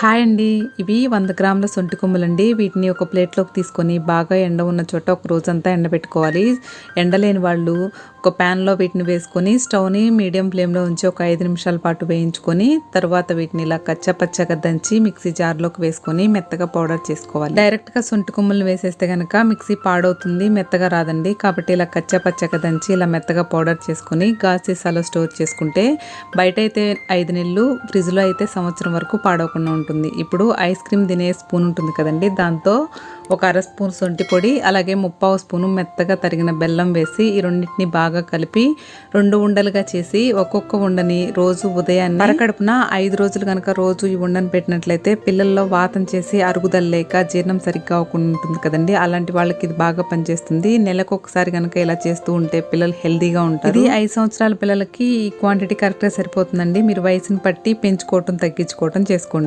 Hi అండి. ఇవి వంద గ్రాముల సొంటి కొమ్ములండి. వీటిని ఒక ప్లేట్లోకి తీసుకొని బాగా ఎండ ఉన్న చోట ఒక రోజంతా ఎండబెట్టుకోవాలి. ఎండలేని వాళ్ళు ఒక ప్యాన్లో వీటిని వేసుకొని స్టవ్ని మీడియం ఫ్లేమ్లో ఉంచి ఒక ఐదు నిమిషాల పాటు వేయించుకొని తర్వాత వీటిని ఇలా కచ్చపచ్చగా దంచి మిక్సీ జార్లోకి వేసుకొని మెత్తగా పౌడర్ చేసుకోవాలి. డైరెక్ట్గా సొంటి కొమ్ములు వేసేస్తే కనుక మిక్సీ పాడవుతుంది మెత్తగా రాదండి. కాబట్టి ఇలా కచ్చపచ్చగా దంచి ఇలా మెత్తగా పౌడర్ చేసుకొని గాజు సీసాలో స్టోర్ చేసుకుంటే బయట అయితే ఐదు నెలలు ఫ్రిడ్జ్లో అయితే సంవత్సరం వరకు పాడవకుండా ఉంటుంది. ఇప్పుడు ఐస్ క్రీమ్ తినే స్పూన్ ఉంటుంది కదండి. దాంతో ఒక అర స్పూన్ సొంటి పొడి అలాగే ముప్పావు స్పూను మెత్తగా తరిగిన బెల్లం వేసి ఈ రెండింటిని బాగా కలిపి రెండు ఉండలుగా చేసి ఒక్కొక్క ఉండని రోజు ఉదయాన్నే అరకడుపున ఐదు రోజులు కనుక రోజు ఈ ఉండని పెట్టినట్లయితే పిల్లల్లో వాతం చేసి అరుగుదల లేక జీర్ణం సరిగ్గా అవ్వకుండా ఉంటుంది కదండి. అలాంటి వాళ్ళకి ఇది బాగా పనిచేస్తుంది. నెలకు ఒకసారి కనుక ఇలా చేస్తూ ఉంటే పిల్లలు హెల్దీగా ఉంటారు. ఇది ఐదు సంవత్సరాల పిల్లలకి ఈ క్వాంటిటీ కరెక్ట్గా సరిపోతుందండి. మీరు వయసుని బట్టి పెంచుకోవటం తగ్గించుకోవటం చేసుకోండి.